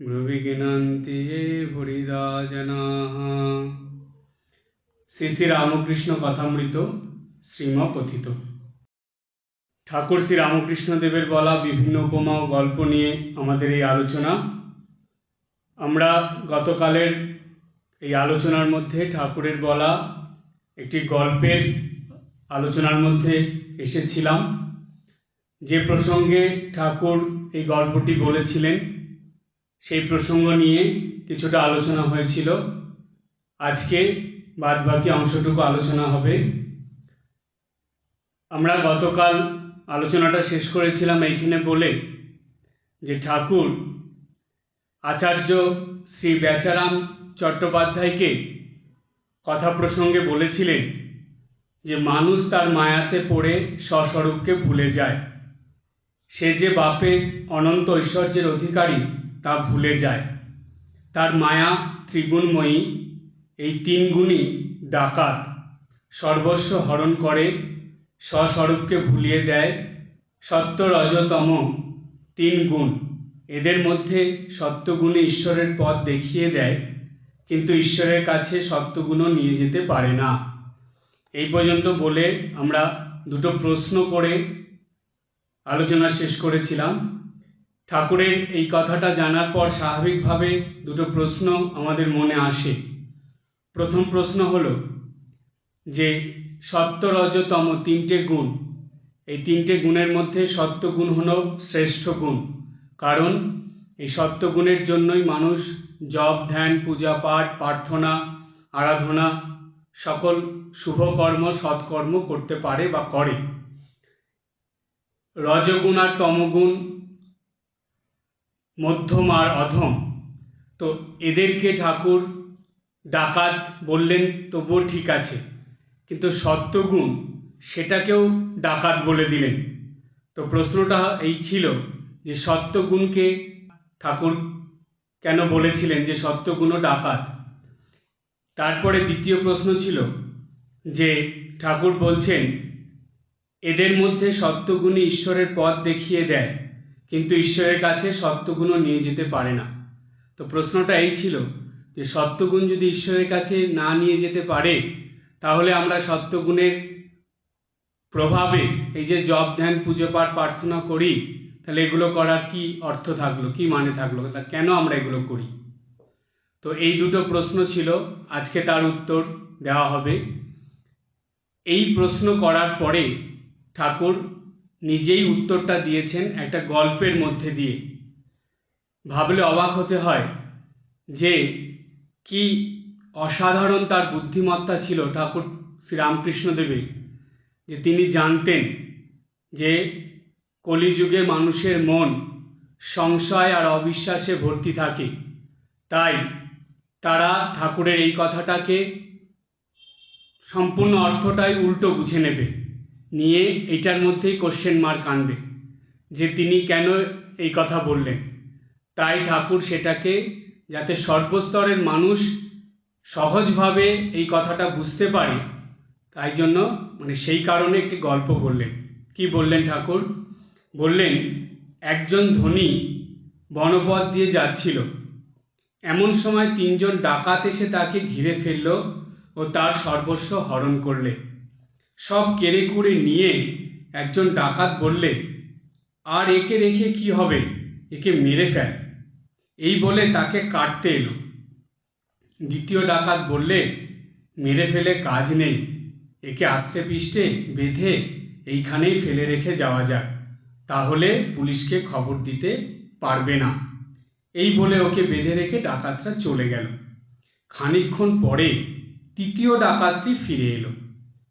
ব্রুবিঘ্নন্তি হরিদা জনাঃ শ্রী শ্রী রামকৃষ্ণ কথামৃত শ্রীম কথিত ঠাকুর শ্রী রামকৃষ্ণ দেবের বলা বিভিন্ন উপমা ও গল্প নিয়ে আমাদের এই আলোচনা। আমরা গতকালের এই আলোচনার মধ্যে ঠাকুরের বলা একটি গল্পের আলোচনার মধ্যে এসেছিলাম। যে প্রসঙ্গে ঠাকুর এই গল্পটি বলেছিলেন সেই প্রসঙ্গ নিয়ে কিছুটা আলোচনা হয়েছিল। আজকে বাদবাকি অংশটুকু আলোচনা হবে। আমরা গতকাল আলোচনাটা শেষ করেছিলাম এইখানে বলে যে ঠাকুর, আচার্য শ্রী বেচারাম চট্টোপাধ্যায়কে কথা প্রসঙ্গে বলেছিলেন যে মানুষ তার মায়াতে পড়ে স্বস্বরূপকে ভুলে যায়। সে যে বাপের অনন্ত ঐশ্বর্যের অধিকারী তা ভুলে যায়। তার মায়া ত্রিগুণময়ী, এই তিন গুণই ডাকাত। সর্বস্ব হরণ করে, স্বস্বরূপকে ভুলিয়ে দেয়। সত্য রজতম তিন গুণ। এদের মধ্যে সত্যগুণে ঈশ্বরের পথ দেখিয়ে দেয়, কিন্তু ঈশ্বরের কাছে সত্যগুণও নিয়ে যেতে পারে না। এই পর্যন্ত বলে আমরা দুটো প্রশ্ন করে আলোচনা শেষ করেছিলাম। ঠাকুরের এই কথাটা জানার পর স্বাভাবিকভাবে দুটো প্রশ্ন আমাদের মনে আসে। প্রথম প্রশ্ন হল যে সত্য রজতম তিনটে গুণ। এই তিনটে গুণের মধ্যে সত্য গুণ হলো শ্রেষ্ঠ গুণ। কারণ এই সত্য গুণের জন্যই মানুষ জপ, ধ্যান, পূজা পাঠ, প্রার্থনা, আরাধনা সকল শুভকর্ম সৎকর্ম করতে পারে বা করে। রজগুণ আর তমগুণ মধ্যম আর অধম। তো এদেরকে ঠাকুর ডাকাত বললেন, তবুও ঠিক আছে। কিন্তু সত্যগুণ সেটাকেও ডাকাত বলে দিলেন। তো প্রশ্নটা এই ছিল যে সত্যগুণকে ঠাকুর কেন বলেছিলেন যে সত্যগুণও ডাকাত? তারপরে দ্বিতীয় প্রশ্ন ছিল যে ঠাকুর বলছেন, এদের মধ্যে সত্যগুণই ঈশ্বরের পথ দেখিয়ে দেয়। কিন্তু ঈশ্বরের কাছে সত্যগুণও নিয়ে যেতে পারে না। তো প্রশ্নটা এই ছিল যে সত্যগুণ যদি ঈশ্বরের কাছে না নিয়ে যেতে পারে, তাহলে আমরা সত্যগুণের প্রভাবে এই যে জব ধ্যান, পুজো পাঠ, প্রার্থনা করি, তাহলে এগুলো করার কি অর্থ থাকল, কি মানে থাকল, তা কেন আমরা এগুলো করি? তো এই দুটো প্রশ্ন ছিল, আজকে তার উত্তর দেওয়া হবে। এই প্রশ্ন করার পরে ঠাকুর নিজেই উত্তরটা দিয়েছেন একটা গল্পের মধ্যে দিয়ে। ভাবলে অবাক হতে হয় যে, কি অসাধারণ তার বুদ্ধিমত্তা ছিল ঠাকুর শ্রীরামকৃষ্ণদেবের যে তিনি জানতেন যে কলিযুগে মানুষের মন সংশয় আর অবিশ্বাসে ভর্তি থাকে। তাই তারা ঠাকুরের এই কথাটাকে সম্পূর্ণ অর্থটাই উল্টো বুঝে নেবে। নিয়ে এইটার মধ্যেই কোশ্চেন মার্ক আনবে, যে তিনি কেন এই কথা বললেন। তাই ঠাকুর সেটাকে যাতে সর্বস্তরের মানুষ সহজভাবে এই কথাটা বুঝতে পারে, তাই জন্য মানে সেই কারণে একটি গল্প বললেন। কি বললেন ঠাকুর? বললেন, একজন ধনী বনপথ দিয়ে যাচ্ছিল। এমন সময় তিনজন ডাকাত এসে তাকে ঘিরে ফেলল ও তার সর্বস্ব হরণ করলে সব কেড়ে কুড়ে নিয়ে একজন ডাকাত বললে, আর একে রেখে কি হবে? একে মেরে ফেল। এই বলে তাকে কাটতে এলো। দ্বিতীয় ডাকাত বললে, মেরে ফেলে কাজ নেই। একে আষ্টে পিষ্টে বেঁধে এইখানেই ফেলে রেখে যাওয়া যাক। তাহলে পুলিশকে খবর দিতে পারবে না। এই বলে ওকে বেঁধে রেখে ডাকাতরা চলে গেল। খানিকক্ষণ পরে তৃতীয় ডাকাতটি ফিরে এলো।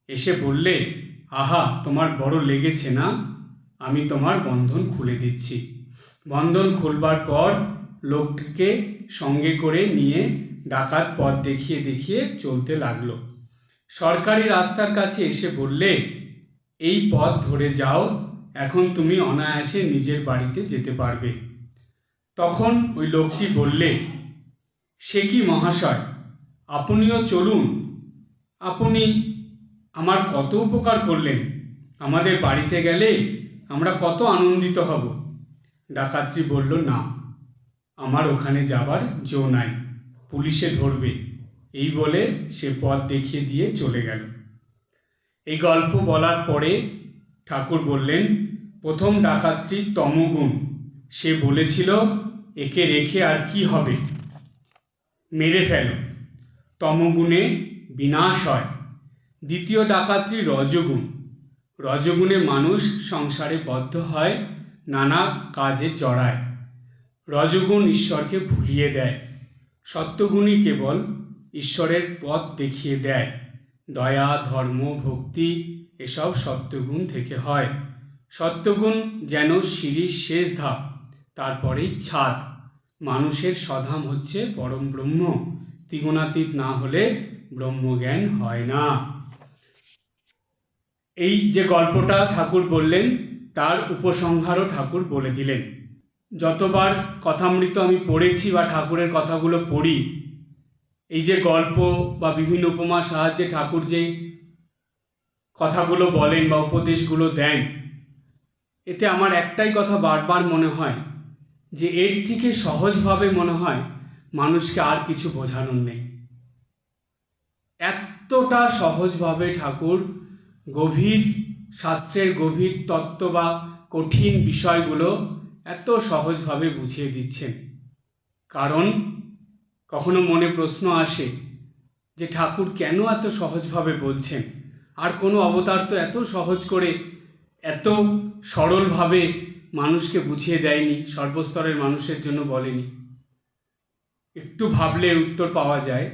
এসে বললে, আহা, তোমার বড় লেগেছে না? আমি তোমার বন্ধন খুলে দিচ্ছি। বন্ধন খুলবার পর লোকটিকে সঙ্গে করে নিয়ে ডাকাত পথ দেখিয়ে দেখিয়ে চলতে লাগল। সরকারি রাস্তার কাছে এসে বললে, এই পথ ধরে যাও, এখন তুমি অনায়াসে নিজের বাড়িতে যেতে পারবে। তখন ওই লোকটি বললে, সে কি মহাশয়? আপনিও চলুন। আপনি আমার কত উপকার করলেন? আমাদের বাড়িতে গেলে আমরা কত আনন্দিত হব। ডাকাতজি বলল, না, আমার ওখানে যাবার জো নাই, পুলিশে ধরবে। এই বলে সে পথ দেখিয়ে দিয়ে চলে গেল। এই গল্প বলার পরে ঠাকুর বললেন, প্রথম ডাকাতটি তমগুণ। সে বলেছিল, একে রেখে আর কি হবে? মেরে ফেলো। তমগুণে বিনাশ হয়। দ্বিতীয় ডাকাতটি রজগুণ। রজগুণে মানুষ সংসারে বদ্ধ হয়, নানা কাজে জড়ায়। রজগুণ ঈশ্বরকে ভুলিয়ে দেয়। সত্যগুণই কেবল ঈশ্বরের পথ দেখিয়ে দেয়। দয়া, ধর্ম, ভক্তি এসব সত্যগুণ থেকে হয়। সত্যগুণ যেন সিঁড়ির শেষ ধাপ, তারপরেই ছাদ। মানুষের স্বধাম হচ্ছে পরম ব্রহ্ম। ত্রিগুণাতীত না হলে ব্রহ্মজ্ঞান হয় না। এই যে গল্পটা ঠাকুর বললেন, তার উপসংহারও ঠাকুর বলে দিলেন। যতবার কথামৃত আমি পড়েছি বা ঠাকুরের কথাগুলো পড়ি, এই যে গল্প বা বিভিন্ন উপমার সাহায্যে ঠাকুর যে কথাগুলো বলেন বা উপদেশগুলো দেন, এতে আমার একটাই কথা বারবার মনে হয়, যে এর থেকে সহজভাবে মনে হয় মানুষকে আর কিছু বোঝানোর নেই। এতটা সহজভাবে ঠাকুর গভীর শাস্ত্রের গভীর তত্ত্ব বা কঠিন বিষয়গুলো এত সহজভাবে বুঝিয়ে দিচ্ছেন। কারণ কখনো মনে প্রশ্ন আসে যে ঠাকুর কেন এত সহজভাবে বলছেন? আর কোনো অবতার তো এত সহজ করে, এত সরলভাবে মানুষকে বুঝিয়ে দেয়নি, সর্বস্তরের মানুষের জন্য বলেনি। একটু ভাবলে উত্তর পাওয়া যায়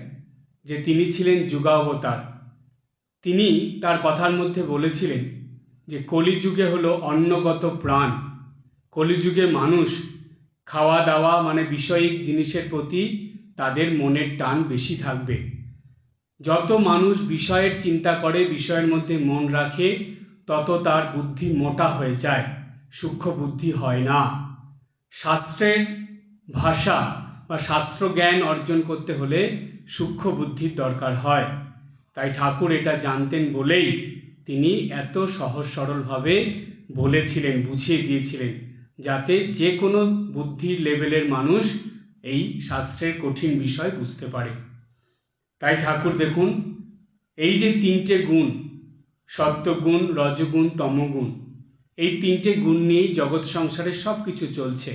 যে তিনি ছিলেন যুগাবতার। তিনি তার কথার মধ্যে বলেছিলেন যে কলিযুগে হলো অন্নগত প্রাণ। কলিযুগে মানুষ খাওয়া দাওয়া মানে বিষয়িক জিনিসের প্রতি তাদের মনের টান বেশি থাকবে। যত মানুষ বিষয়ের চিন্তা করে, বিষয়ের মধ্যে মন রাখে, তত তার বুদ্ধি মোটা হয়ে যায়, সূক্ষ্ম বুদ্ধি হয় না। শাস্ত্রের ভাষা বা শাস্ত্র জ্ঞান অর্জন করতে হলে সূক্ষ্ম বুদ্ধির দরকার হয়। তাই ঠাকুর এটা জানতেন বলেই তিনি এত সহজ সরলভাবে বলেছিলেন, বুঝিয়ে দিয়েছিলেন, যাতে যে কোনো বুদ্ধির লেভেলের মানুষ এই শাস্ত্রের কঠিন বিষয় বুঝতে পারে। তাই ঠাকুর দেখুন, এই যে তিনটে গুণ সত্যগুণ রজগুণ, তমগুণ, এই তিনটে গুণ নিয়েই জগৎ সংসারে সব কিছু চলছে।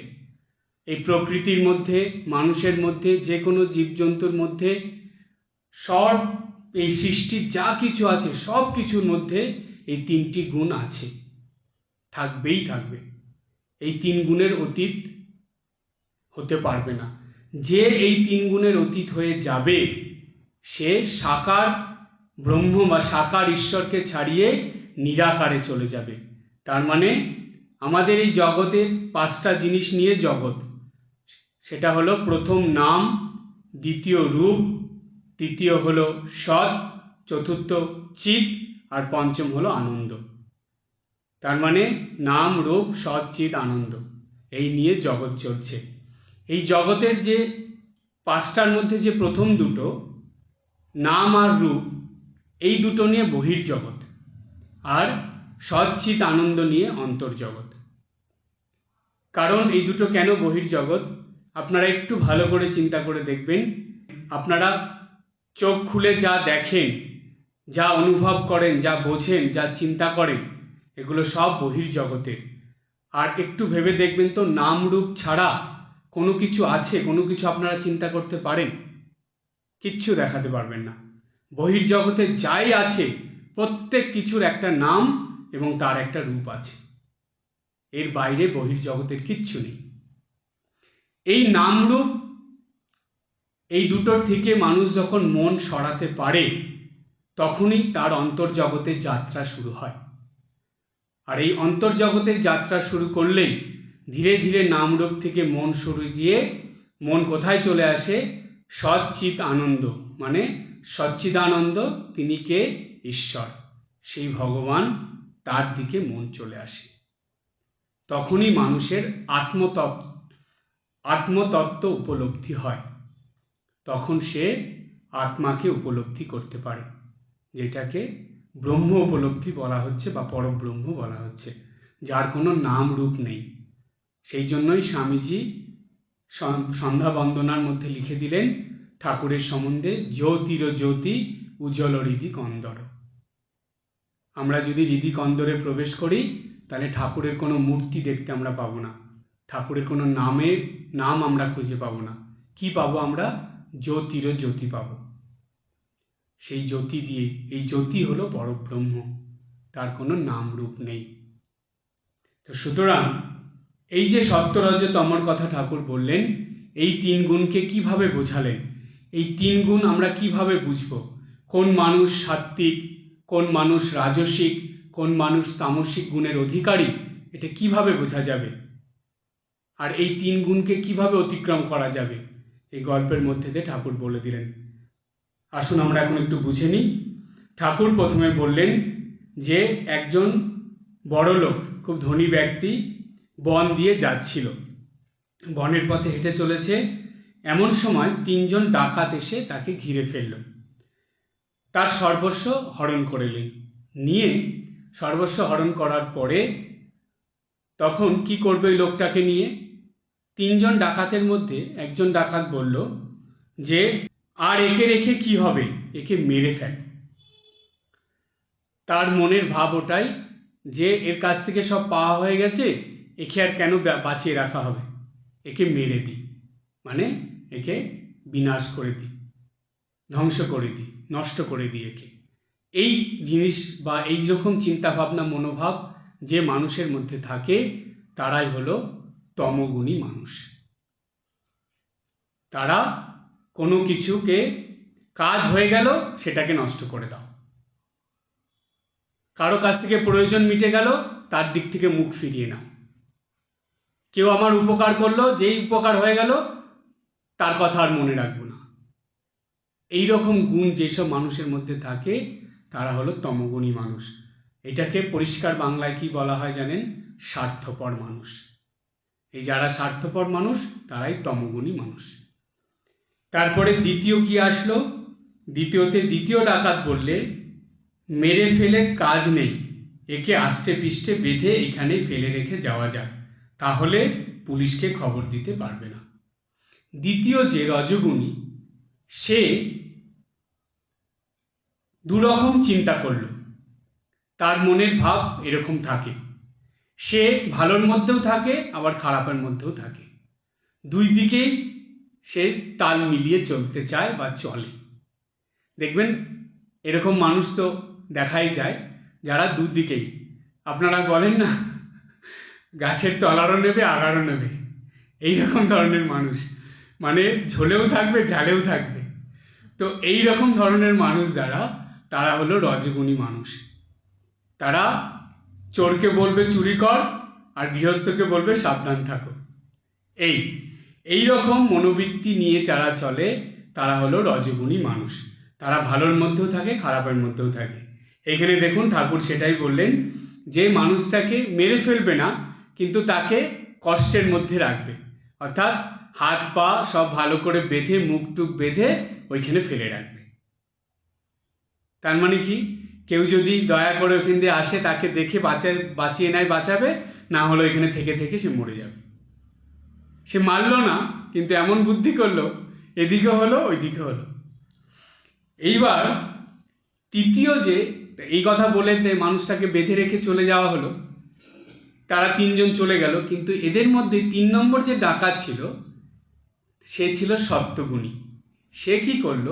এই প্রকৃতির মধ্যে, মানুষের মধ্যে, যে কোনো জীবজন্তুর মধ্যে সব এই সৃষ্টির যা কিছু আছে, সব কিছুর মধ্যে এই তিনটি গুণ আছে। থাকবেই থাকবে। এই তিন গুণের অতীত হতে পারবে না। যে এই তিন গুণের অতীত হয়ে যাবে, সে সাকার ব্রহ্ম বা সাকার ঈশ্বরকে ছাড়িয়ে নিরাকারে চলে যাবে। তার মানে আমাদের এই জগতের পাঁচটা জিনিস নিয়ে জগৎ। সেটা হলো প্রথম নাম, দ্বিতীয় রূপ তৃতীয় হলো সৎ, চতুর্থ চিত আর পঞ্চম হলো আনন্দ। তার মানে নাম, রূপ, সৎ চিত আনন্দ। এই নিয়ে জগৎ চলছে। এই জগতের যে পাঁচটার মধ্যে যে প্রথম দুটো, নাম আর রূপ, এই দুটো নিয়ে বহির্জগৎ, আর সচ্চিত আনন্দ নিয়ে অন্তর্জগৎ। কারণ এই দুটো কেন বহির্জগৎ? আপনারা একটু ভালো করে চিন্তা করে দেখবেন। আপনারা চোখ খুলে যা দেখেন, যা অনুভব করেন, যা বোঝেন, যা চিন্তা করেন, এগুলো সব বহির্জগতের আর একটু ভেবে দেখবেন তো নাম রূপ ছাড়া কোনো কিছু আছে, কোনো কিছু আপনারা চিন্তা করতে পারেন। কিচ্ছু দেখাতে পারবেন না। বহির্জগতে যাই আছে, প্রত্যেক কিছুর একটা নাম এবং তার একটা রূপ আছে। এর বাইরে বহির্জগতের কিচ্ছু নেই। এই নামরূপ এই দুটোর থেকে মানুষ যখন মন সরাতে পারে, তখনই তার অন্তর্জগতের যাত্রা শুরু হয়। আর এই অন্তর্জগতের যাত্রা শুরু করলেই ধীরে ধীরে নামরূপ থেকে মন সরে গিয়ে মন কোথায় চলে আসে? সচ্চিত আনন্দ মানে সচ্চিদানন্দ তিনি কে? ঈশ্বর। সেই ভগবান তার দিকে মন চলে আসে। তখনই মানুষের আত্মতত্ত্ব আত্মতত্ত্ব উপলব্ধি হয়। তখন সে আত্মাকে উপলব্ধি করতে পারে, যেটাকে ব্রহ্ম উপলব্ধি বলা হচ্ছে বা পরব্রহ্ম বলা হচ্ছে, যার কোনো নাম রূপ নেই। সেই জন্যই স্বামীজি সন- সন্ধ্যা বন্দনার মধ্যে লিখে দিলেন, ঠাকুরের সম্বন্ধে জ্যোতির জ্যোতি উজ্জ্বল হৃদি কন্দর। আমরা যদি হৃদি কন্দরে প্রবেশ করি, তাহলে ঠাকুরের কোনো মূর্তি দেখতে আমরা পাবো না। ঠাকুরের কোনো নামের নাম আমরা খুঁজে পাবো না। কি পাবো আমরা? জ্যোতির জ্যোতি পাবো। সেই জ্যোতি দিয়ে, এই জ্যোতি হলো পরব্রহ্ম। তার কোনো নাম রূপ নেই। তো সুতরাং, এই যে সত্যরজ তমর কথা ঠাকুর বললেন, এই তিন গুণকে কীভাবে বোঝালেন? এই তিন গুণ আমরা কীভাবে বুঝব? কোন মানুষ সাত্ত্বিক, কোন মানুষ রাজসিক, কোন মানুষ তামসিক গুণের অধিকারী? এটা কীভাবে বোঝা যাবে? আর এই তিন গুণকে কীভাবে অতিক্রম করা যাবে? এই গল্পের মধ্যে দিয়ে ঠাকুর বলে দিলেন। আসুন আমরা এখন একটু বুঝে নিই। ঠাকুর প্রথমে বললেন যে, একজন বড় লোক, খুব ধনী ব্যক্তি, বন দিয়ে যাচ্ছিল। বনের পথে হেঁটে চলেছে। এমন সময় তিনজন ডাকাত এসে তাকে ঘিরে ফেলল। তার সর্বস্ব হরণ করলেন। নিয়ে সর্বস্ব হরণ করার পরে তখন কি করবে ওই লোকটাকে নিয়ে? তিনজন ডাকাতের মধ্যে একজন ডাকাত বলল যে, আর একে রেখে কি হবে? একে মেরে ফেল। তার মনের ভাব ওটাই যে, এর কাছ থেকে সব পাওয়া হয়ে গেছে, একে আর কেন বাঁচিয়ে রাখা হবে? একে মেরে দিই। মানে একে বিনাশ করে দিই, ধ্বংস করে দিই, নষ্ট করে দিই একে। এই জিনিস বা এই রকম চিন্তাভাবনা, মনোভাব যে মানুষের মধ্যে থাকে, তারাই হলো তমগুণী মানুষ। তারা কোনো কিছুকে কাজ হয়ে গেল, সেটাকে নষ্ট করে দাও। কারও কাছ থেকে প্রয়োজন মিটে গেল, তার দিক থেকে মুখ ফিরিয়ে নাও। কেউ আমার উপকার করল, যেই উপকার হয়ে গেল, তার কথা আর মনে রাখব না। এই রকম গুণ যেসব মানুষের মধ্যে থাকে, তারা হলো তমগুণী মানুষ। এটাকে পরিষ্কার বাংলায় কি বলা হয় জানেন? স্বার্থপর মানুষ। এই যারা স্বার্থপর মানুষ, তারাই তমগুণী মানুষ। তারপরে দ্বিতীয় কি আসলো? দ্বিতীয়তে দ্বিতীয় ডাকাত বললে, মেরে ফেলে কাজ নেই, একে আষ্টে পিষ্টে বেঁধে এখানেই ফেলে রেখে যাওয়া যাক, তাহলে পুলিশকে খবর দিতে পারবে না। দ্বিতীয় যে রজগুণী, সে দুরকম চিন্তা করল। তার মনের ভাব এরকম থাকে। সে ভালোর মধ্যেও থাকে, আবার খারাপের মধ্যেও থাকে। দুই দিকেই সে তাল মিলিয়ে চলতে চায় বা চলে। দেখবেন, এরকম মানুষ তো দেখাই যায়, যারা দুদিকেই। আপনারা বলেন না, গাছের তলারও নেবে, আগারও নেবে। এই রকম ধরনের মানুষ। মানে ঝোলেও থাকবে, ঝালেও থাকবে। তো এই রকম ধরনের মানুষ যারা, তারা হলো রজগুণী মানুষ। তারা চোরকে বলবে চুরি কর, আর গৃহস্থকে বলবে সাবধান থাকো। এই এই রকম মনোবৃত্তি নিয়ে যারা চলে, তারা হলো রজগুণী মানুষ। তারা ভালোর মধ্যেও থাকে, খারাপের মধ্যেও থাকে। এখানে দেখুন ঠাকুর সেটাই বললেন, যে মানুষটাকে মেরে ফেলবে না, কিন্তু তাকে কষ্টের মধ্যে রাখবে। অর্থাৎ হাত পা সব ভালো করে বেঁধে, মুখ টুক বেঁধে ওইখানে ফেলে রাখবে। তার মানে কি? কেউ যদি দয়া করে ওখান দিয়ে আসে, তাকে দেখে বাঁচা বাঁচিয়ে নেয়, বাঁচাবে, না হলে ওইখানে থেকে থেকে সে মরে যাবে। সে মারলো না, কিন্তু এমন বুদ্ধি করল, এদিকে হলো, ওইদিকে হলো। এইবার তৃতীয় যে, এই কথা বলে মানুষটাকে বেঁধে রেখে চলে যাওয়া হলো, তারা তিনজন চলে গেল, কিন্তু এদের মধ্যে তিন নম্বর যে ডাকাত ছিল, সে ছিল সত্যগুণী সে কি করল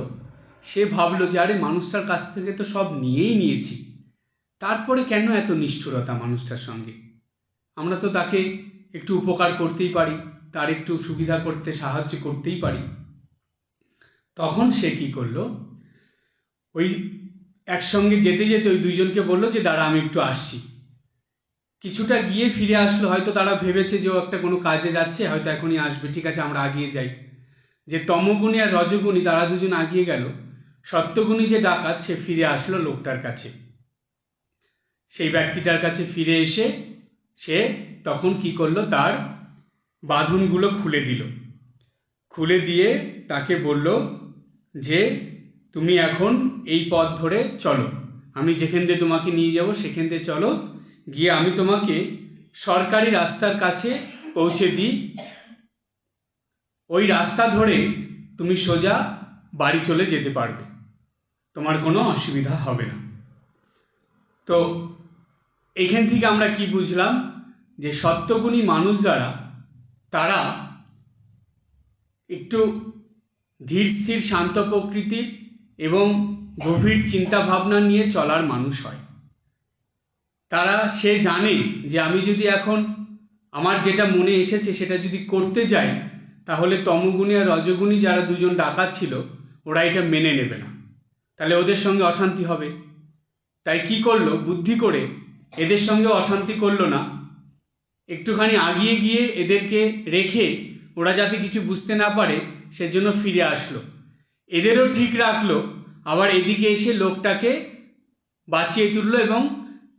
সে ভাবলো যে, আরে, মানুষটার কাছ থেকে তো সব নিয়েই নিয়েছি। তারপরে কেন এত নিষ্ঠুরতা মানুষটার সঙ্গে? আমরা তো তাকে একটু উপকার করতেই পারি, তার একটু সুবিধা করতে, সাহায্য করতেই পারি। তখন সে কি করল? ওই একসঙ্গে যেতে যেতে ওই দুইজনকে বলল যে, দাঁড়া, আমি একটু আসছি। কিছুটা গিয়ে ফিরে আসলো, হয়তো তারা ভেবেছে যে, ও একটা কোনো কাজে যাচ্ছে, হয়তো এখনই আসবে, ঠিক আছে, আমরা আগিয়ে যাই। যে তমগুণী আর রজগুণী তারা দুজন আগিয়ে গেল সত্যগুণী যে ডাকাত, সে ফিরে আসলো লোকটার কাছে। সেই ব্যক্তিটার কাছে ফিরে এসে সে তখন কি করল? তার বাঁধনগুলো খুলে দিল। খুলে দিয়ে তাকে বলল যে, তুমি এখন এই পথ ধরে চলো। আমি যেখান দিয়ে তোমাকে নিয়ে যাব, সেখান দিয়ে চলো। গিয়ে আমি তোমাকে সরকারি রাস্তার কাছে পৌঁছে দিই। ওই রাস্তা ধরে তুমি সোজা বাড়ি চলে যেতে পারবে। তোমার কোনো অসুবিধা হবে না। তো এখান থেকে আমরা কি বুঝলাম? যে সত্যগুণী মানুষ যারা, তারা একটু ধীর স্থির, শান্ত প্রকৃতির এবং গভীর চিন্তা ভাবনা নিয়ে চলার মানুষ হয়। তারা, সে জানে যে আমি যদি এখন আমার যেটা মনে এসেছে সেটা যদি করতে যাই, তাহলে তমগুণী আর রজগুণী যারা দুজন ডাকাত ছিল ওরা এটা মেনে নেবে না। তাহলে ওদের সঙ্গে অশান্তি হবে। তাই কি করল? বুদ্ধি করে এদের সঙ্গে অশান্তি করল না। একটুখানি আগিয়ে গিয়ে এদেরকে রেখে ওরা যাতে কিছু বুঝতে না পারে, সেজন্য ফিরে আসলো। এদেরও ঠিক রাখল। আবার এদিকে এসে লোকটাকে বাঁচিয়ে তুললো এবং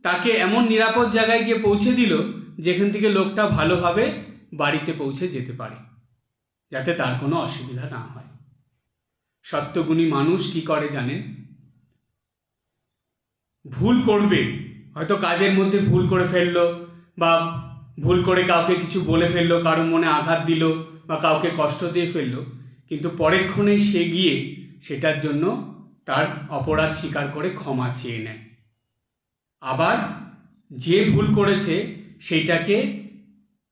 তাকে এমন নিরাপদ জায়গায় গিয়ে পৌঁছে দিল, যেখান থেকে লোকটা ভালোভাবে বাড়িতে পৌঁছে যেতে পারে, যাতে তার কোনো অসুবিধা না হয়। সত্যগুণী মানুষ কি করে জানেন? ভুল করবে, হয়তো কাজের মধ্যে ভুল করে ফেলল বা ভুল করে কাউকে কিছু বলে ফেলল, কারও মনে আঘাত দিল বা কাউকে কষ্ট দিয়ে ফেলল, কিন্তু পরেক্ষণে সে গিয়ে সেটার জন্য তার অপরাধ স্বীকার করে ক্ষমা চেয়ে নেয়। আবার যে ভুল করেছে সেইটাকে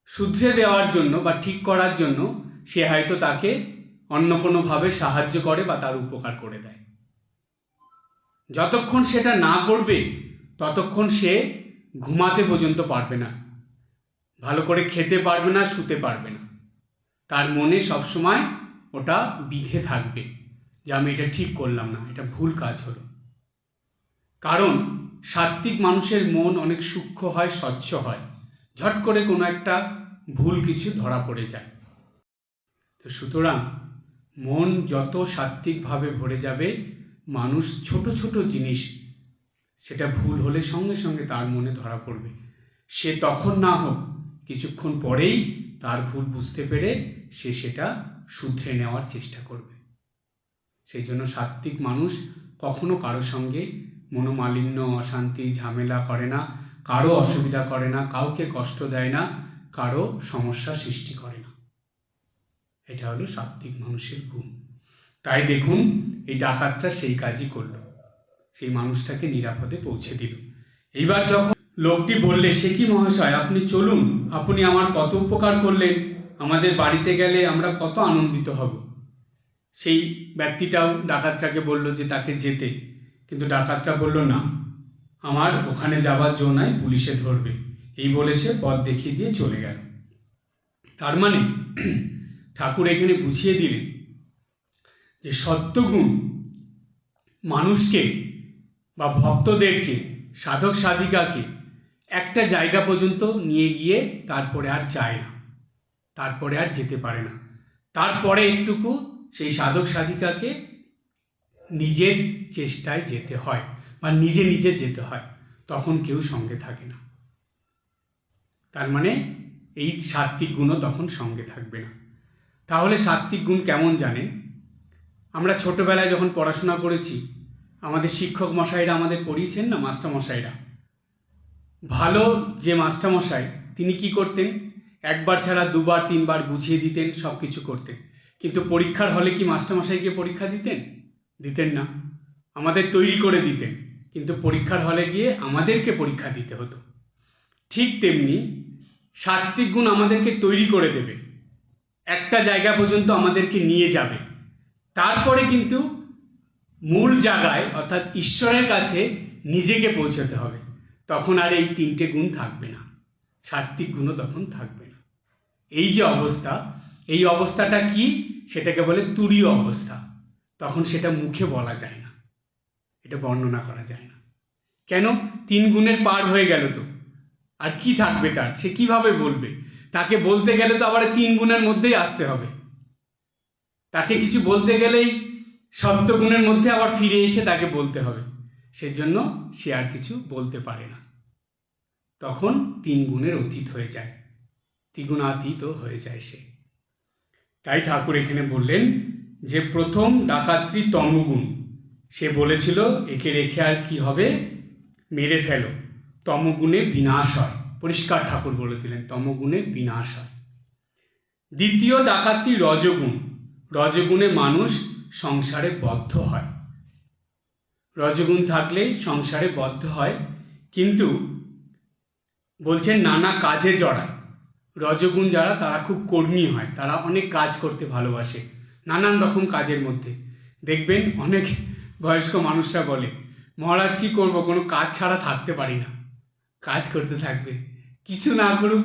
শুধরে দেওয়ার জন্য বা ঠিক করার জন্য সে হয়তো তাকে অন্য কোনোভাবে সাহায্য করে বা তার উপকার করে দেয়। যতক্ষণ সেটা না করবে, ততক্ষণ সে ঘুমাতে পর্যন্ত পারবে না। ভালো করে খেতে পারবে না, শুতে পারবে না। তার মনে সবসময় ওটা বিঘে থাকবে যে আমি এটা ঠিক করলাম না, এটা ভুল কাজ হলো। কারণ সাত্ত্বিক মানুষের মন অনেক সূক্ষ্ম হয়, স্বচ্ছ হয়। ঝট করে কোনো একটা ভুল কিছু ধরা পড়ে যায়। তো সুতরাং মন যত সাত্ত্বিকভাবে ভরে যাবে, মানুষ ছোট ছোট জিনিস, সেটা ভুল হলে সঙ্গে সঙ্গে তার মনে ধরা পড়বে। সে তখন না হোক, কিছুক্ষণ পরেই তার ভুল বুঝতে পেরে সে সেটা শুধরে নেওয়ার চেষ্টা করবে। সেই জন্য সাত্ত্বিক মানুষ কখনো কারোর সঙ্গে মনোমালিন্য, অশান্তি, ঝামেলা করে না, কারও অসুবিধা করে না, কাউকে কষ্ট দেয় না, কারও সমস্যা সৃষ্টি করে এটা হলো সাত্ত্বিক মানুষের গুণ। তাই দেখুন, এই ডাকাতটা সেই কাজই করল। সেই মানুষটাকে নিরাপদে পৌঁছে দিল। এইবার যখন লোকটি বললে, সে কি মহাশয়, আপনি চলুন, আপনি আমার কত উপকার করলেন, আমাদের বাড়িতে গেলে আমরা কত আনন্দিত হব। সেই ব্যক্তিটাও ডাকাতটাকে বলল যে, তাকে যেতে। কিন্তু ডাকাতটা বলল, না, আমার ওখানে যাবার জো নাই, পুলিশে ধরবে। এই বলে সে পথ দেখিয়ে দিয়ে চলে গেল। তার মানে ঠাকুর এখানে বুঝিয়ে দিলেন যে সত্যগুণ মানুষকে বা ভক্তদেরকে, সাধক সাধিকাকে একটা জায়গা পর্যন্ত নিয়ে গিয়ে তারপরে আর যায় না, তারপরে আর যেতে পারে না। তারপরে একটুকু সেই সাধক সাধিকাকে নিজের চেষ্টায় যেতে হয় বা নিজে নিজে যেতে হয়, তখন কেউ সঙ্গে থাকে না। তার মানে এই সাত্ত্বিক গুণও তখন সঙ্গে থাকবে না। তাহলে সাত্ত্বিক গুণ কেমন জানেন আমরা ছোটোবেলায় যখন পড়াশোনা করেছি, আমাদের শিক্ষক মশাইরা আমাদের পড়িয়েছেন না মাস্টারমশাইরা ভালো যে মাস্টারমশাই তিনি কি করতেন? একবার ছাড়া দুবার, তিনবার বুঝিয়ে দিতেন সব কিছু করতেন। কিন্তু পরীক্ষার হলে কি মাস্টারমশাইকে পরীক্ষা দিতেন? দিতেন না। আমাদের তৈরি করে দিতেন। কিন্তু পরীক্ষার হলে গিয়ে আমাদেরকে পরীক্ষা দিতে হতো। ঠিক তেমনি সাত্ত্বিক গুণ আমাদেরকে তৈরি করে দেবে। একটা জায়গা পর্যন্ত আমাদেরকে নিয়ে যাবে। তারপরে কিন্তু মূল জায়গায়, অর্থাৎ ঈশ্বরের কাছে নিজেকে পৌঁছাতে হবে। তখন আর এই তিনটে গুণ থাকবে না। সাত্ত্বিক গুণও তখন থাকবে না। এই যে অবস্থা, এই অবস্থাটা কি? সেটাকে বলে তুরীয় অবস্থা। তখন সেটা মুখে বলা যায় না। এটা বর্ণনা করা যায় না। কেন? তিন গুণের পার হয়ে গেল তো। আর কি থাকবে তার? সে কীভাবে বলবে? তাকে বলতে গেলে তো আবার তিন গুণের মধ্যেই আসতে হবে। তাকে কিছু বলতে গেলেই সত্যগুণের মধ্যে আবার ফিরে এসে তাকে বলতে হবে। সেজন্য সে আর কিছু বলতে পারে না। তখন তিন গুণের অতীত হয়ে যায়। দ্বিগুণাতীত হয়ে যায় সে। তাই ঠাকুর এখানে বললেন যে, প্রথম ডাকাত্রী তমগুণ। সে বলেছিল, একে রেখে আর কি হবে? মেরে ফেলো। তমগুণে বিনাশ হয়। পরিষ্কার ঠাকুর বলে দিলেন, তমগুণে বিনাশ হয়। দ্বিতীয় ডাকাতি রজগুণ। রজগুণে মানুষ সংসারে বদ্ধ হয়। রজগুণ থাকলে সংসারে বদ্ধ হয়, কিন্তু বলছেন নানা কাজে জড়ায়। রজগুণ যারা, তারা খুব কর্মী হয়, তারা অনেক কাজ করতে ভালোবাসে, নানান রকম কাজের মধ্যে। দেখবেন অনেক বয়স্ক মানুষরা বলে, মহারাজ, কি করব? কোনো কাজ ছাড়া থাকতে পারি না। কাজ করতে থাকবে। কিছু না করুক,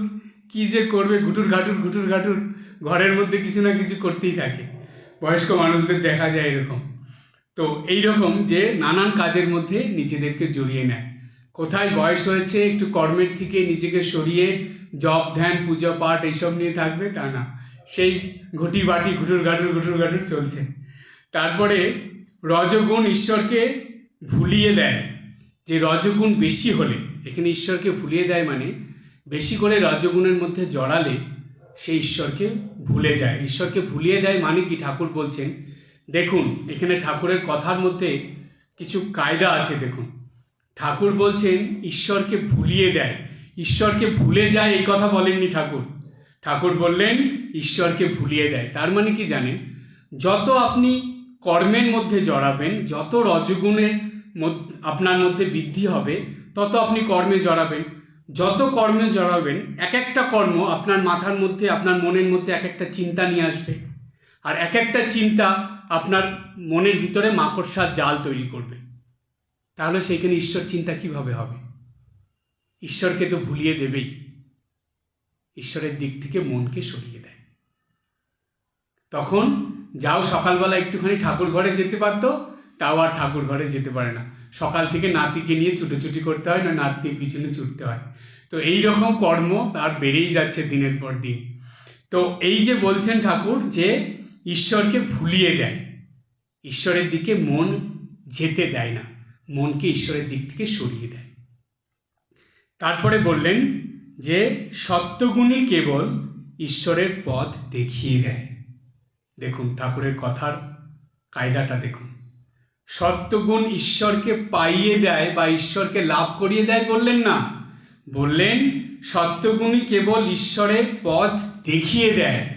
কি যে করবে, ঘুটুর ঘাটুর ঘুটুর ঘাটুর, ঘরের মধ্যে কিছু না কিছু করতেই থাকে। বয়স্ক মানুষদের দেখা যায় এরকম। তো এই রকম যে নানান কাজের মধ্যে নিজেদেরকে জড়িয়ে নেয়। কোথায় বয়স হয়েছে, একটু কর্মের থেকে নিজেকে সরিয়ে জপ, ধ্যান, পুজো, পাঠ এইসব নিয়ে থাকবে তা না। সেই ঘটি বাটি, ঘুটুর ঘাটুর ঘুটুর ঘাটুর চলছে। তারপরে রজগুণ ঈশ্বরকে ভুলিয়ে দেয়। যে রজগুণ বেশি হলে এখানে ঈশ্বরকে ভুলিয়ে দেয় মানে বেশি করে রজগুণের মধ্যে জড়ালে সে ঈশ্বরকে ভুলে যায়। ঈশ্বরকে ভুলিয়ে দেয় মানে কি? ঠাকুর বলছেন, দেখুন, এখানে ঠাকুরের কথার মধ্যে কিছু কায়দা আছে, দেখুন। ঠাকুর বলছেন, ঈশ্বরকে ভুলিয়ে দেয়। ঈশ্বরকে ভুলে যায় এই কথা বলেননি ঠাকুর। ঠাকুর বললেন, ঈশ্বরকে ভুলিয়ে দেয়। তার মানে কি জানেন? যত আপনি কর্মের মধ্যে জড়াবেন, যত রজগুণের আপনার মধ্যে বৃদ্ধি হবে তত আপনি কর্মে জড়াবেন। যত কর্মে জড়াবেন এক একটা কর্ম আপনার মাথার মধ্যে, আপনার মনের মধ্যে এক একটা চিন্তা নিয়ে আসবে। আর এক একটা চিন্তা আপনার মনের ভিতরে মাকড়সার জাল তৈরি করবে। তাহলে সেইখানে ঈশ্বর চিন্তা কীভাবে হবে? ঈশ্বরকে তো ভুলিয়ে দেবেই। ঈশ্বরের দিক থেকে মনকে সরিয়ে দেয়। তখন যাও সকালবেলা একটুখানি ঠাকুর ঘরে যেতে পারতো, তাও আর ঠাকুর ঘরে যেতে পারে না। সকাল থেকে নাতিকে নিয়ে ছুটোছুটি করতে হয় না নাতনির পিছনে ছুটতে হয়। তো এই রকম কর্ম তার বেড়েই যাচ্ছে দিনের পর দিন। তো এই যে বলছেন ঠাকুর যে ঈশ্বরকে ভুলিয়ে দেয়, ঈশ্বরের দিকে মন যেতে দেয় না, মনকে ঈশ্বরের দিক থেকে সরিয়ে দেয়। তারপরে বললেন যে সত্যগুণই কেবল ঈশ্বরের পথ দেখিয়ে দেয়। দেখুন ঠাকুরের কথার কায়দাটা দেখুন। সত্যগুণ ঈশ্বরকে পাইয়ে দেয় বা ঈশ্বরকে লাভ করিয়ে দেয় বললেন না। বললেন সত্যগুণই কেবল ঈশ্বরের পথ দেখিয়ে দেয়।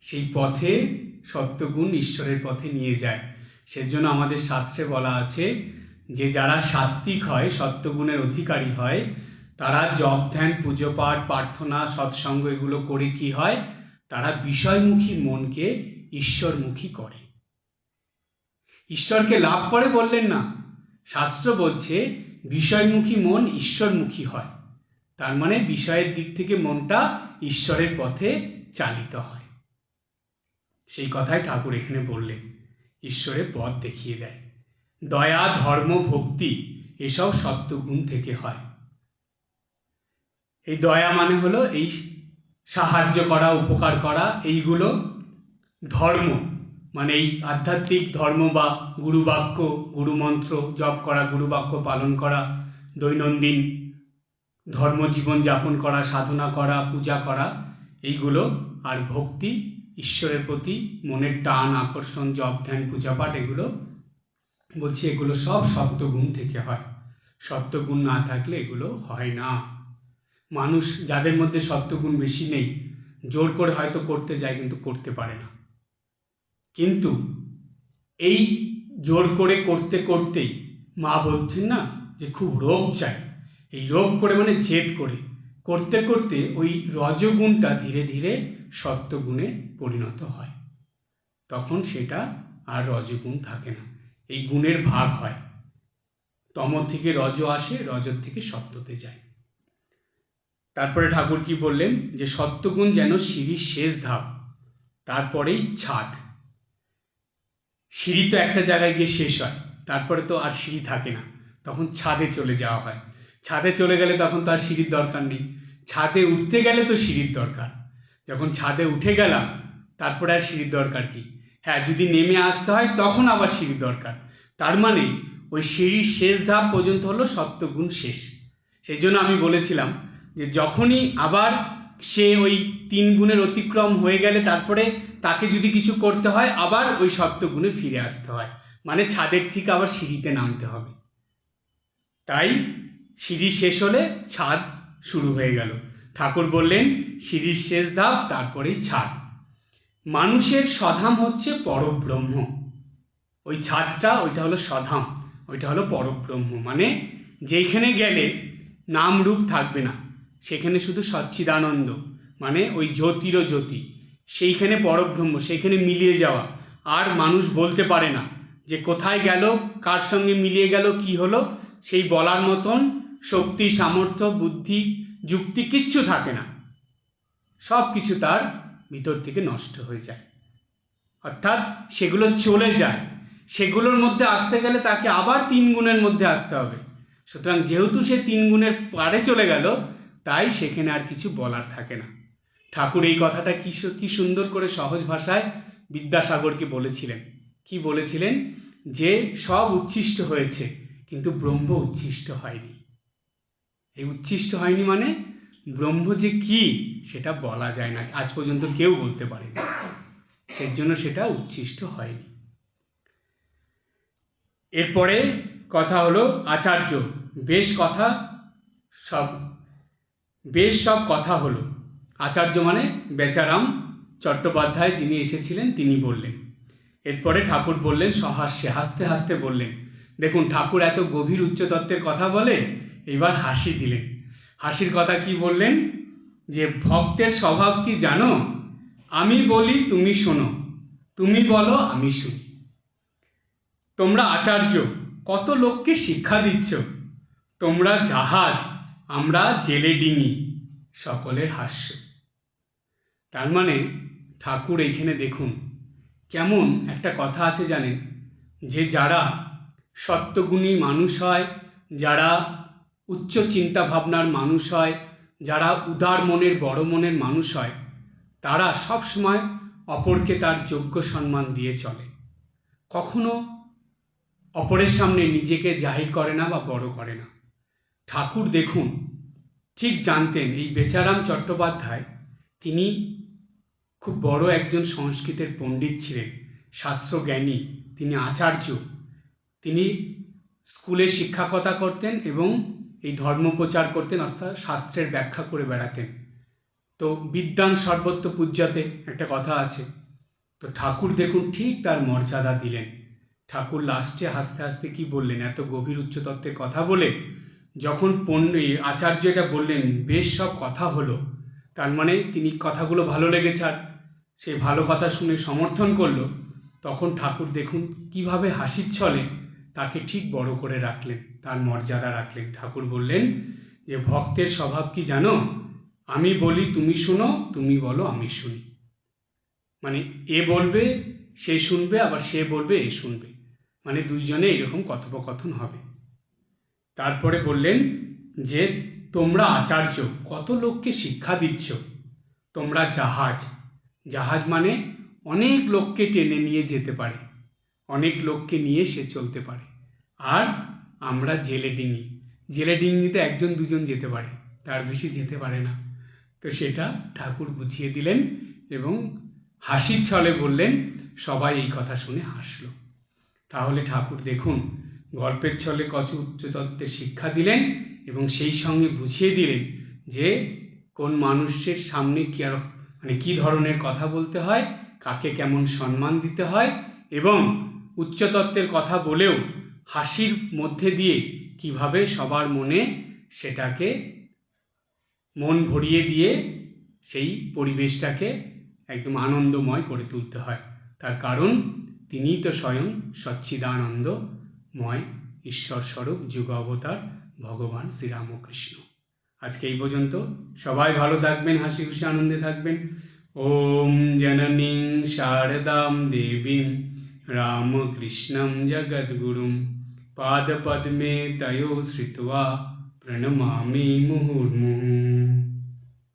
সেই পথে সত্যগুণ ঈশ্বরের পথে নিয়ে যায়। সেজন্য আমাদের শাস্ত্রে বলা আছে, যে যারা সাত্ত্বিক হয় সত্যগুণের অধিকারী হয়, তারা জপ, ধ্যান, পুজো পাঠ, প্রার্থনা, সৎসঙ্গ এগুলো করে কি হয়? তারা বিষয়মুখী মনকে ঈশ্বরমুখী করে। ঈশ্বরকে লাভ করে বললেন না। শাস্ত্র বলছে, বিষয়মুখী মন ঈশ্বরমুখী হয়। তার মানে বিষয়ের দিক থেকে মনটা ঈশ্বরের পথে চালিত হয়। সেই কথাই ঠাকুর এখানে বললেন। ঈশ্বরের পথ দেখিয়ে দেয়। দয়া, ধর্ম, ভক্তি এসব সত্যগুণ থেকে হয়। এই দয়া মানে হলো এই সাহায্য করা, উপকার করা, এইগুলো ধর্ম। মানে এই আধ্যাত্মিক ধর্ম বা গুরুবাক্য গুরুমন্ত্র জপ করা গুরুবাক্য পালন করা, দৈনন্দিন ধর্ম জীবন যাপন করা, সাধনা করা, পূজা করা, এইগুলো আর ভক্তি, ঈশ্বরের প্রতি মনের টান, আকর্ষণ, জপ, ধ্যান পূজাপাঠ এগুলো বলছি, এগুলো সব সত্যগুণ থেকে হয়। সত্যগুণ না থাকলে এগুলো হয় না। মানুষ যাদের মধ্যে সত্যগুণ বেশি নেই, জোর করে হয়তো করতে যায়, কিন্তু করতে পারে না। কিন্তু এই জোর করে করতে করতেই মা বলছেন না যে খুব রোগ চাই। এই রোগ করে মানে জেদ করে। করতে করতে ওই রজগুণটা ধীরে ধীরে সত্যগুণে পরিণত হয়। তখন সেটা আর রজগুণ থাকে না। এই গুণের ভাগ হয়। তম থেকে রজ আসে, রজর থেকে সত্যতে যায়। তারপরে ঠাকুর কি বললেন যে সত্যগুণ যেন সিঁড়ির শেষ ধাপ, তারপরেই ছাদ। সিঁড়ি তো একটা জায়গায় গিয়ে শেষ হয়, তারপরে তো আর সিঁড়ি থাকে না। তখন ছাদে চলে যাওয়া হয়। ছাদে চলে গেলে তখন তো আর সিঁড়ির দরকার নেই। ছাদে উঠতে গেলে তো সিঁড়ির দরকার। যখন ছাদে উঠে গেলাম, তারপরে আর সিঁড়ির দরকার কি? হ্যাঁ যদি নেমে আসতে হয়, তখন আবার সিঁড়ির দরকার। তার মানে ওই সিঁড়ির শেষ ধাপ পর্যন্ত হলো সত্যগুণ শেষ। সেই জন্য আমি বলেছিলাম যে, যখনই আবার সে ওই তিন গুণের অতিক্রম হয়ে গেলে তারপরে তাকে যদি কিছু করতে হয়, আবার ওই সত্যগুণে ফিরে আসতে হয়। মানে ছাদের থেকে আবার সিঁড়িতে নামতে হবে। তাই সিঁড়ি শেষ হলে ছাদ শুরু হয়ে গেল। ঠাকুর বললেন, সিঁড়ির শেষ ধাপ তারপরেই ছাদ। মানুষের স্বধাম হচ্ছে পরব্রহ্ম। ওই ছাদটা, ওইটা হলো স্বধাম ওইটা হলো পরব্রহ্ম। মানে যেইখানে গেলে নাম রূপ থাকবে না, সেখানে শুধু সচ্চিদানন্দ। মানে ওই জ্যোতিরও জ্যোতি। সেইখানে পরব্রহ্ম, সেইখানে মিলিয়ে যাওয়া। আর মানুষ বলতে পারে না যে কোথায় গেল, কার সঙ্গে মিলিয়ে গেল, কি হলো। সেই বলার মতন শক্তি, সামর্থ্য, বুদ্ধি, যুক্তি কিচ্ছু থাকে না। সব কিছু তার ভিতর থেকে নষ্ট হয়ে যায়। অর্থাৎ সেগুলো চলে যায়। সেগুলোর মধ্যে আসতে গেলে তাকে আবার তিন গুণের মধ্যে আসতে হবে। সুতরাং যেহেতু সে তিন গুণের পারে চলে গেল, তাই সেখানে আর কিছু বলার থাকে না। ঠাকুর এই কথাটা কি কি সুন্দর করে সহজ ভাষায় বিদ্যাসাগরকে বলেছিলেন। কি বলেছিলেন? যে সব উচ্ছিষ্ট হয়েছে, কিন্তু ব্রহ্ম উচ্ছিষ্ট হয়নি। এই উচ্ছিষ্ট হয়নি মানে ব্রহ্ম যে কি, সেটা বলা যায় না, আজ পর্যন্ত কেউ বলতে পারেনি। সেই জন্য সেটা উচ্ছিষ্ট হয়নি। এরপরে কথা হলো আচার্য, বেশ কথা সব বেশ সব কথা হলো। আচার্য মানে বেচারাম চট্টোপাধ্যায় যিনি এসেছিলেন, তিনি বললেন। এরপরে ঠাকুর বললেন, সহাস্যে, হাসতে হাসতে বললেন, দেখুন, ঠাকুর এত গভীর উচ্চতত্ত্বের কথা বলে, এবার হাসি দিলেন। হাসির কথা কি বললেন? যে ভক্তের স্বভাব কি জানো? আমি বলি, তুমি শোনো। তুমি বলো, আমি শুনি। তোমরা আচার্য, কত লোককে শিক্ষা দিচ্ছ? তোমরা জাহাজ, আমরা জেলে ডিঙি, সকলের হাস্য। তার মানে ঠাকুর এইখানে দেখুন, কেমন একটা কথা আছে জানেন? যে যারা সত্যগুণী মানুষ হয়, যারা উচ্চ চিন্তা ভাবনার মানুষ হয়, যারা উদার মনের, বড় মনের মানুষ হয়, তারা সব সময় অপরকে তার যোগ্য সম্মান দিয়ে চলে। কখনো অপরের সামনে নিজেকে জাহির করে না বা বড় করে না। ঠাকুর দেখুন, ঠিক জানতেন এই বেচারাম চট্টোপাধ্যায়, তিনি খুব বড় একজন সংস্কৃতের পণ্ডিত ছিলেন, শাস্ত্রজ্ঞানী, তিনি আচার্য। তিনি স্কুলে শিক্ষকতা করতেন এবং এই ধর্ম প্রচার করতেন, অর্থাৎ শাস্ত্রের ব্যাখ্যা করে বেড়াতেন। তো বিদ্যান সর্বত্র পূজ্যাতে একটা কথা আছে, তো ঠাকুর দেখুন ঠিক তার মর্যাদা দিলেন। ঠাকুর লাস্টে হাসতে হাসতে কি বললেন, এত গভীর উচ্চতত্ত্বের কথা বলে যখন পণ্য আচার্য এটা বললেন, বেশ সব কথা হলো। তার মানে তিনি কথাগুলো ভালো লেগেছে আর সেই ভালো কথা শুনে সমর্থন করল, তখন ঠাকুর দেখুন কীভাবে হাসির ছলে তাকে ঠিক বড় করে রাখলেন, তার মর্যাদা রাখলেন। ঠাকুর বললেন যে ভক্তের স্বভাব কি জানো? আমি বলি, তুমি শোনো, তুমি বলো, আমি শুনি। মানে এ বলবে, সে শুনবে, আবার সে বলবে, এ শুনবে। মানে দুইজনে এরকম কথোপকথন হবে। তারপরে বললেন যে, তোমরা আচার্য, কত লোককে শিক্ষা দিচ্ছ? তোমরা জাহাজ জাহাজ মানে অনেক লোককে টেনে নিয়ে যেতে পারে, অনেক লোককে নিয়ে সে চলতে পারে। আর আমরা জেলে ডিঙি, জেলে ডিঙিতে একজন দুজন যেতে পারে, তার বেশি যেতে পারে না। তো সেটা ঠাকুর বুঝিয়ে দিলেন এবং হাসির ছলে বললেন, সবাই এই কথা শুনে হাসলো। তাহলে ঠাকুর দেখুন, গল্পের ছলে কচ উচ্চতত্ত্বের শিক্ষা দিলেন এবং সেই সঙ্গে বুঝিয়ে দিলেন যে কোন মানুষের সামনে কি আর মানে কী ধরনের কথা বলতে হয়, কাকে কেমন সম্মান দিতে হয় এবং উচ্চতত্ত্বের কথা বলেও হাসির মধ্যে দিয়ে কীভাবে সবার মনে সেটাকে মন ভরিয়ে দিয়ে সেই পরিবেশটাকে একদম আনন্দময় করে তুলতে হয়। তার কারণ তিনিই তো স্বয়ং সচ্চিদানন্দময় ঈশ্বর স্বরূপ যুগ অবতার ভগবান শ্রীরামকৃষ্ণ। আজকে এই পর্যন্ত। সবাই ভালো থাকবেন, হাসি খুশি, আনন্দে থাকবেন। ওম জননীং শারদাম দেবীম রামকৃষ্ণম জগদ্গুরুম। পাদপদ্মে তয়ো শ্রিত্বা প্রণমামি মুহুর্মুহুঃ।